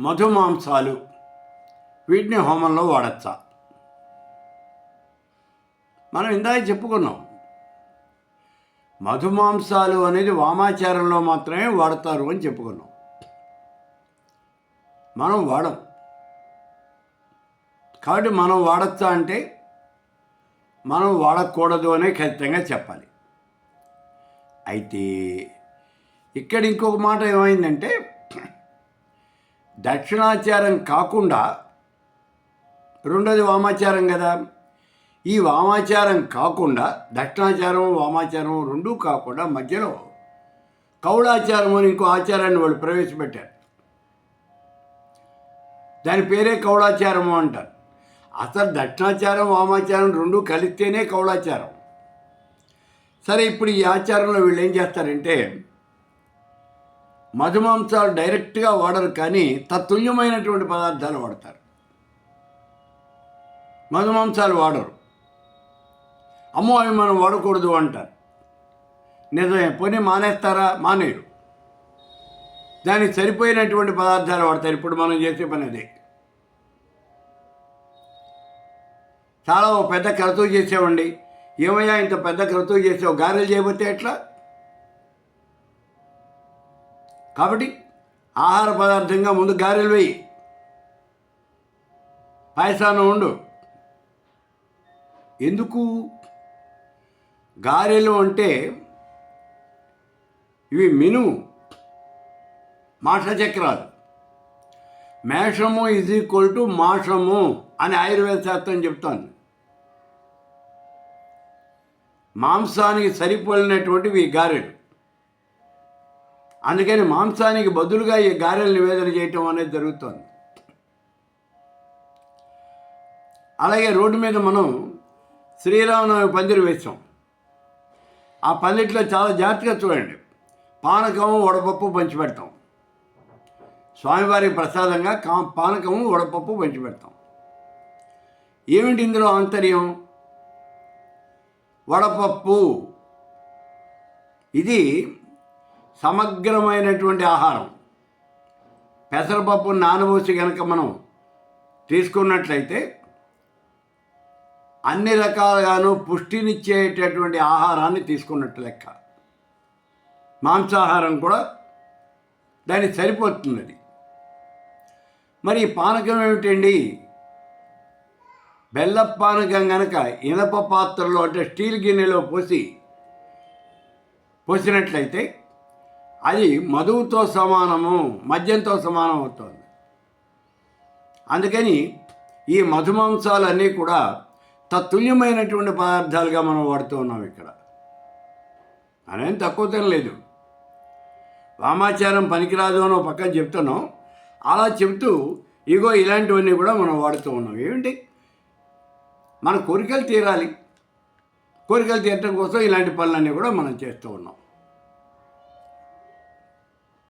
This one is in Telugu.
మధుమాంసాలు. వీటిని హోమంలో వాడచ్చా? మనం ఇందాక చెప్పుకున్నాం. మధుమాంసాలు అనేది వామాచారంలో మాత్రమే వాడతారు అని చెప్పుకున్నాం. మనం వాడం. కాబట్టి మనం వాడచ్చా అంటే మనం వాడకూడదు అనే ఖచ్చితంగా చెప్పాలి. అయితే ఇక్కడ ఇంకొక మాట ఏమైందంటే దక్షిణాచారం కాకుండా రెండోది వామాచారం కదా. ఈ వామాచారం కాకుండా దక్షిణాచారం వామాచారం రెండూ కాకుండా మధ్యలో కౌళాచారం అని ఇంకో ఆచారాన్ని వాళ్ళు ప్రవేశపెట్టారు. దాని పేరే కౌళాచారము అంటారు. అసలు దక్షిణాచారం వామాచారం రెండు కలిస్తేనే కౌళాచారం సరే ఇప్పుడు ఈ ఆచారంలో వీళ్ళు ఏం చేస్తారంటే మధుమాంసాలు డైరెక్ట్గా వాడరు కానీ తత్తుల్యమైనటువంటి పదార్థాలు వాడతారు. మధుమాంసాలు వాడరు. అమ్మో అవి మనం వాడకూడదు అంటారు. నిజమే పోనీ మానేస్తారా? మానేరు దానికి సరిపోయినటువంటి పదార్థాలు వాడతారు. ఇప్పుడు మనం చేసే పని అదే. చాలా ఓ పెద్ద క్రతువు చేసామండి ఏమయ్యా ఇంత పెద్ద క్రతువు చేసావు? గారెలు చేయబోతే ఎట్లా? కాబట్టి ఆహార పదార్థంగా ముందు గారెలు వేయి. పాయసానం ఉండు ఎందుకు? గారెలు అంటే ఇవి మినుము మాష చక్రాలు. మేషము ఈజ్ ఈక్వల్ టు మాషము అని ఆయుర్వేద శాస్త్రం చెప్తాను మాంసానికి సరిపోలినటువంటివి గారెలు. అందుకని మాంసానికి బదులుగా ఈ గారెలు నివేదన చేయటం అనేది జరుగుతుంది. అలాగే రోడ్డు మీద మనం శ్రీరామనవమి పందిరి వేసాం. ఆ పందిట్లో చాలా జాగ్రత్తగా చూడండి. పానకం వడపప్పు పంచిపెడతాం. స్వామివారికి ప్రసాదంగా కా పానకము వడపప్పు పంచిపెడతాం. ఏమిటి ఇందులో ఆంతర్యం? వడపప్పు. ఇది సమగ్రమైనటువంటి ఆహారం. పెసరపప్పు నానబోసి కనుక మనం తీసుకున్నట్లయితే అన్ని రకాలుగాను పుష్టినిచ్చేటటువంటి ఆహారాన్ని తీసుకున్నట్టు లెక్క. మాంసాహారం కూడా దానికి సరిపోతుంది అది మరి ఈ పానకం ఏమిటండి? బెల్ల పానకం కనుక ఇనప పాత్రలో అంటే స్టీల్ గిన్నెలో పోసి పోసినట్లయితే అది మధువుతో సమానము మద్యంతో సమానం అవుతుంది. అందుకని ఈ మధుమాంసాలన్నీ కూడా తత్తుల్యమైనటువంటి పదార్థాలుగా మనం వాడుతూ ఉన్నాం ఇక్కడ. అనేం తక్కువ తినలేదు. వామాచారం పనికిరాదు అని ఒక పక్కన చెప్తున్నాం. అలా చెబుతూ ఇగో ఇలాంటివన్నీ కూడా మనం వాడుతూ ఉన్నాం. ఏమిటి? మన కోరికలు తీరాలి. కోరికలు తీరటం కోసం ఇలాంటి పనులన్నీ కూడా మనం చేస్తూ ఉన్నాం.